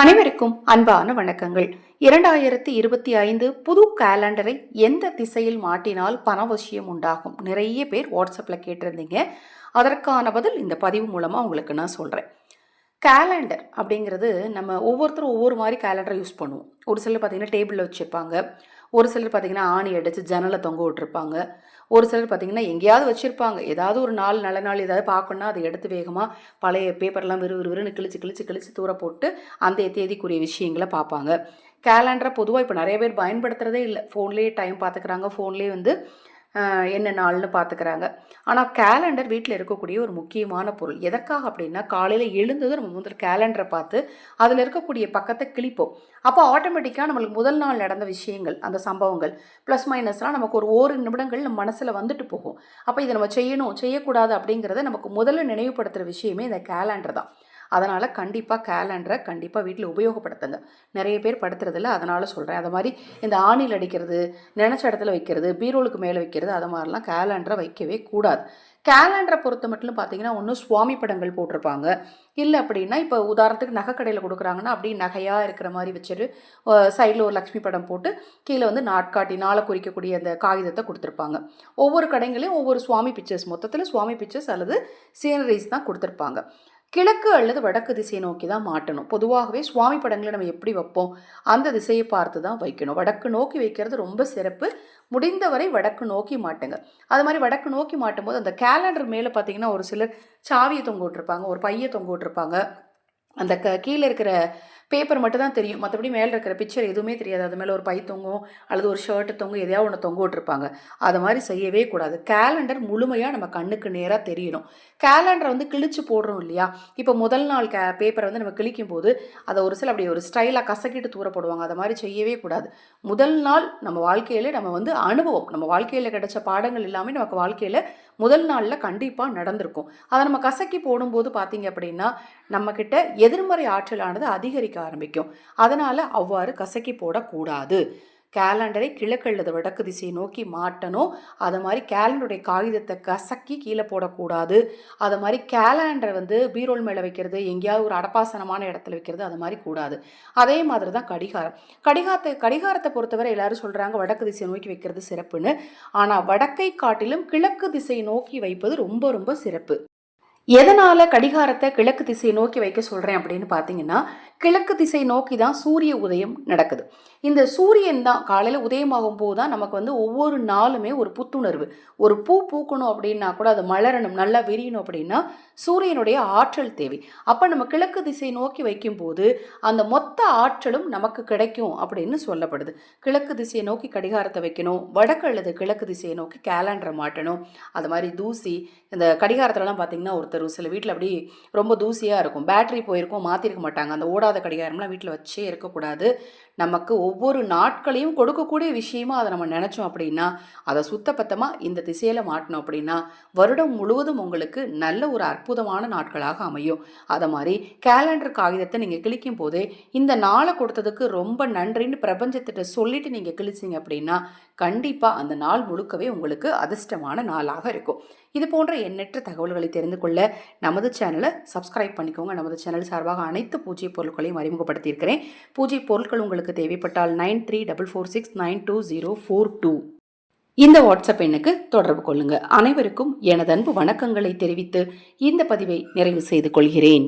அனைவருக்கும் அன்பான வணக்கங்கள். இரண்டாயிரத்தி இருபத்தி ஐந்து புது கேலண்டரை எந்த திசையில் மாட்டினால் பணவசியம் உண்டாகும்? நிறைய பேர் வாட்ஸ்அப்பில் கேட்டிருந்தீங்க. அதற்கான பதில் இந்த பதிவு மூலமாக உங்களுக்கு நான் சொல்கிறேன் கேலண்டர் அப்படிங்கிறது நம்ம ஒவ்வொருத்தரும் ஒவ்வொரு மாதிரி கேலண்டரை யூஸ் பண்ணுவோம். ஒரு சிலர் பார்த்தீங்கன்னா டேபிளில் வச்சுருப்பாங்க. ஒரு சிலர் பார்த்தீங்கன்னா ஆணி அடித்து ஜன்னலை தொங்க விட்டுருப்பாங்க. ஒரு சிலர் பார்த்தீங்கன்னா எங்கேயாவது வச்சுருப்பாங்க. ஏதாவது ஒரு நாள் நல்ல நாள் ஏதாவது பார்க்கணுன்னா அதை எடுத்து வேகமாக பழைய பேப்பர்லாம் விறு விறுவிறுன்னு கிழிச்சு கிழிச்சு கிழிச்சு தூர போட்டு அந்த தேதிக்குரிய விஷயங்களை பார்ப்பாங்க. கேலண்டரை பொதுவாக இப்போ நிறைய பேர் பயன்படுத்துகிறதே இல்லை. ஃபோன்லேயே டைம் பார்த்துக்கிறாங்க ஃபோன்லேயே வந்து என்ன நாள்னு பார்த்துக்கிறாங்க ஆனால் கேலண்டர் வீட்டில் இருக்கக்கூடிய ஒரு முக்கியமான பொருள். எதற்காக அப்படின்னா காலையில் எழுந்ததும் நம்ம முதல் கேலண்டரை பார்த்து அதில் இருக்கக்கூடிய பக்கத்தை கிழிப்போம். அப்போ ஆட்டோமேட்டிக்காக நம்மளுக்கு முதல் நாள் நடந்த விஷயங்கள் அந்த சம்பவங்கள் ப்ளஸ் மைனஸ்லாம் நமக்கு ஒரு ஓரு நிமிடங்கள் நம்ம மனசில் வந்துட்டு போகும். அப்போ இதை நம்ம செய்யணும் செய்யக்கூடாது அப்படிங்கிறத நமக்கு முதல்ல நினைவுபடுத்துகிற விஷயமே இந்த கேலண்டர் தான். அதனால் கண்டிப்பாக கேலண்டரை கண்டிப்பாக வீட்டில் உபயோகப்படுத்துங்க. நிறைய பேர் படுத்துறதில்ல அதனால் சொல்கிறேன் அது மாதிரி இந்த ஆணில் அடிக்கிறது நினச்ச இடத்துல வைக்கிறது பீரோலுக்கு மேலே வைக்கிறது அது மாதிரிலாம் கேலண்டரை வைக்கவே கூடாது. கேலண்டரை பொறுத்த மட்டும் பார்த்தீங்கன்னா ஒன்று சுவாமி படங்கள் போட்டிருப்பாங்க. இல்லை அப்படின்னா இப்போ உதாரணத்துக்கு நகைக்கடையில் கொடுக்குறாங்கன்னா அப்படியே நகையாக இருக்கிற மாதிரி வச்சுட்டு சைடில் ஒரு லக்ஷ்மி படம் போட்டு கீழே வந்து நாட்காட்டி நாளை குறிக்கக்கூடிய அந்த காகிதத்தை கொடுத்துருப்பாங்க. ஒவ்வொரு கடைங்களையும் ஒவ்வொரு சுவாமி பிக்சர்ஸ் மொத்தத்தில் சுவாமி பிக்சர்ஸ் அல்லது சீனரிஸ் தான் கொடுத்துருப்பாங்க. கிழக்கு அல்லது வடக்கு திசையை நோக்கி தான் மாட்டணும். பொதுவாகவே சுவாமி படங்களை நம்ம எப்படி வைப்போம்? அந்த திசையை பார்த்து தான் வைக்கணும். வடக்கு நோக்கி வைக்கிறது ரொம்ப சிறப்பு. முடிந்தவரை வடக்கு நோக்கி மாட்டுங்க. அது மாதிரி வடக்கு நோக்கி மாட்டும்போது அந்த கேலண்டர் மேலே பார்த்தீங்கன்னா ஒரு சிலர் சாவியை தொங்க விட்டுருப்பாங்க ஒரு பையை தொங்க விட்டுருப்பாங்க. அந்த க கீழே இருக்கிற பேப்பர் மட்டும் தான் தெரியும். மற்றபடி மேலே இருக்கிற பிக்சர் எதுவுமே தெரியாது. அது மேலே ஒரு பை தொங்கும் அல்லது ஒரு ஷர்ட்டு தொங்கும் எதையாவது ஒன்று தொங்க விட்டுருப்பாங்க. அது மாதிரி செய்யவே கூடாது. கேலண்டர் முழுமையாக நம்ம கண்ணுக்கு நேராக தெரியணும். கேலண்டரை வந்து கிழிச்சு போடுறோம் இல்லையா? இப்போ முதல் நாள் கே பேப்பரை வந்து நம்ம கிழிக்கும் போது அதை ஒரு சில அப்படி ஒரு ஸ்டைலாக கசக்கிட்டு தூர போடுவாங்க அதை மாதிரி செய்யவே கூடாது. முதல் நாள் நம்ம வாழ்க்கையிலே நம்ம வந்து அனுபவம். நம்ம வாழ்க்கையில் கிடைச்ச பாடங்கள் எல்லாமே நமக்கு வாழ்க்கையில் முதல் நாளில் கண்டிப்பாக நடந்திருக்கும். அதை நம்ம கசக்கி போடும்போது பார்த்தீங்க அப்படின்னா நம்மக்கிட்ட எதிர்மறை ஆற்றலானது அதிகரிக்க ஆரம்பிக்கும். அதனால் அவ்வாறு கசக்கி போடக்கூடாது. கேலண்டரை கிழக்கு அல்லது வடக்கு திசையை நோக்கி மாட்டணும். அது மாதிரி கேலண்டருடைய காகிதத்தை கசக்கி கீழே போடக்கூடாது. அது மாதிரி கேலண்டரை வந்து பீரோல் மேலே வைக்கிறது எங்கேயாவது ஒரு அடப்பாசனமான இடத்துல வைக்கிறது அது மாதிரி கூடாது. அதே மாதிரி தான் கடிகாரம். கடிகாரத்தை கடிகாரத்தை பொறுத்தவரை எல்லாரும் சொல்கிறாங்க வடக்கு திசையை நோக்கி வைக்கிறது சிறப்புன்னு. ஆனால் வடக்கை காட்டிலும் கிழக்கு திசையை நோக்கி வைப்பது ரொம்ப ரொம்ப சிறப்பு. எதனால் கடிகாரத்தை கிழக்கு திசையை நோக்கி வைக்க சொல்கிறேன் அப்படின்னு பார்த்தீங்கன்னா கிழக்கு திசை நோக்கி தான் சூரிய உதயம் நடக்குது. இந்த சூரியன் தான் காலையில் உதயமாகும் போது தான் நமக்கு வந்து ஒவ்வொரு நாளுமே ஒரு புத்துணர்வு. ஒரு பூ பூக்கணும் அப்படின்னா கூட அது மலரணும் நல்லா விரியணும் அப்படின்னா சூரியனுடைய ஆற்றல் தேவை. அப்போ நம்ம கிழக்கு திசை நோக்கி வைக்கும்போது அந்த மொத்த ஆற்றலும் நமக்கு கிடைக்கும் அப்படின்னு சொல்லப்படுது. கிழக்கு திசையை நோக்கி கடிகாரத்தை வைக்கணும். வடக்கு அல்லது கிழக்கு திசையை நோக்கி கேலண்டரை மாட்டணும். அது மாதிரி தூசி இந்த கடிகாரத்துலலாம் பார்த்தீங்கன்னா ஒருத்தர் சில வீட்டில் அப்படி ரொம்ப தூசியாக இருக்கும். பேட்டரி போயிருக்கும் மாற்றிருக்க மாட்டாங்க. அந்த ஓட ஓடாத கடிகாரம்லாம் வீட்டில் வச்சே இருக்கக்கூடாது. நமக்கு ஒவ்வொரு நாட்களையும் கொடுக்கக்கூடிய விஷயமா அதை நம்ம நினச்சோம் அப்படின்னா அதை சுத்தப்பத்தமாக இந்த திசையில் மாட்டினோம் அப்படின்னா வருடம் முழுவதும் உங்களுக்கு நல்ல ஒரு அற்புதமான நாட்களாக அமையும். அதை மாதிரி கேலண்டர் காகிதத்தை நீங்கள் கிழிக்கும் போதே இந்த நாளை கொடுத்ததுக்கு ரொம்ப நன்றின்னு பிரபஞ்சத்திட்ட சொல்லிட்டு நீங்கள் கிழிச்சிங்க அப்படின்னா கண்டிப்பாக அந்த நாள் முழுக்கவே உங்களுக்கு அதிர்ஷ்டமான நாளாக இருக்கும். இது போன்ற எண்ணற்ற தகவல்களை தெரிந்து கொள்ள நமது சேனலை சப்ஸ்கிரைப் பண்ணிக்கோங்க. நமது சேனல் சார்பாக அனைத்து பூஜை பொருட்களையும் அறிமுகப்படுத்தியிருக்கிறேன். பூஜை பொருட்கள் உங்களுக்கு தேவைப்பட்டால் nine three double four six nine two zero four two இந்த வாட்ஸ்அப் எண்ணுக்கு தொடர்பு கொள்ளுங்க. அனைவருக்கும் எனது அன்பு வணக்கங்களை தெரிவித்து இந்த பதிவை நிறைவு செய்து கொள்கிறேன்.